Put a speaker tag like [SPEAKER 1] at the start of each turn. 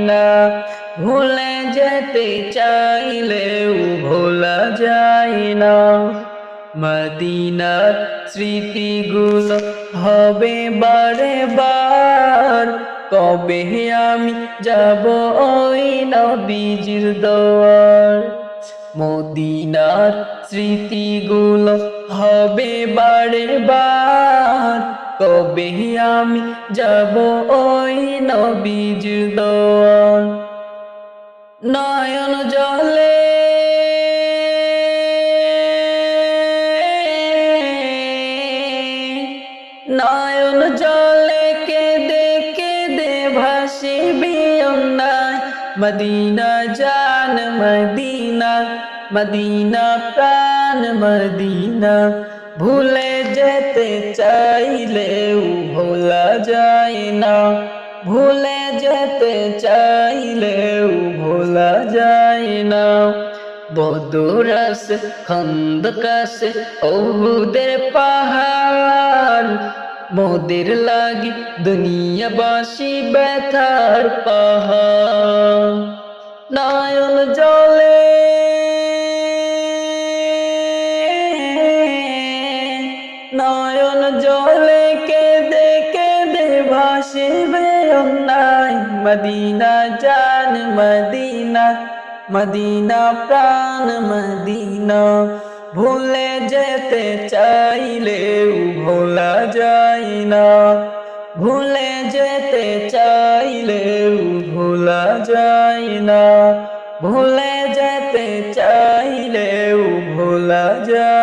[SPEAKER 1] না ভুলে যেতে চাইলেও ভোলা যায় না মদিনার স্মৃতিগুলো হবে বারে বার। কবে আমি যাব ওই নবীজির দোয়ার? মদিনার স্মৃতিগুলো হবে বারে বার। কবে আমি যাব ওই নবীজির দোয়ার নয়ন জলে নয়ন জলে কেঁদে কেঁদে ভাসিবি অন্যায়। মদিনা জান, মদিনা মদিনা প্রাণ, মদিনা ভুলে যেতে চাইলেও ভোলা যায় না। ভুলে যেতে চাইলেও ভোলা যায় না। বদুরস, খন্দকাস ওহুদের পাহাড়। মোদের লাগি দুনিয়াবাসী ব্যথার পাহাড়। নয়ন জলে জলে কেঁদে কেঁদে ভাসিবে অন্যায়। মদিনা জান, মদিনা মদিনা প্রাণ, মদিনা। ভুলে যেতে চাইলেও ভোলা যায় না। ভুলে যেতে চাইলেও ভোলা যায় না। ভুলে যেতে চাইলেও ভোলা যায়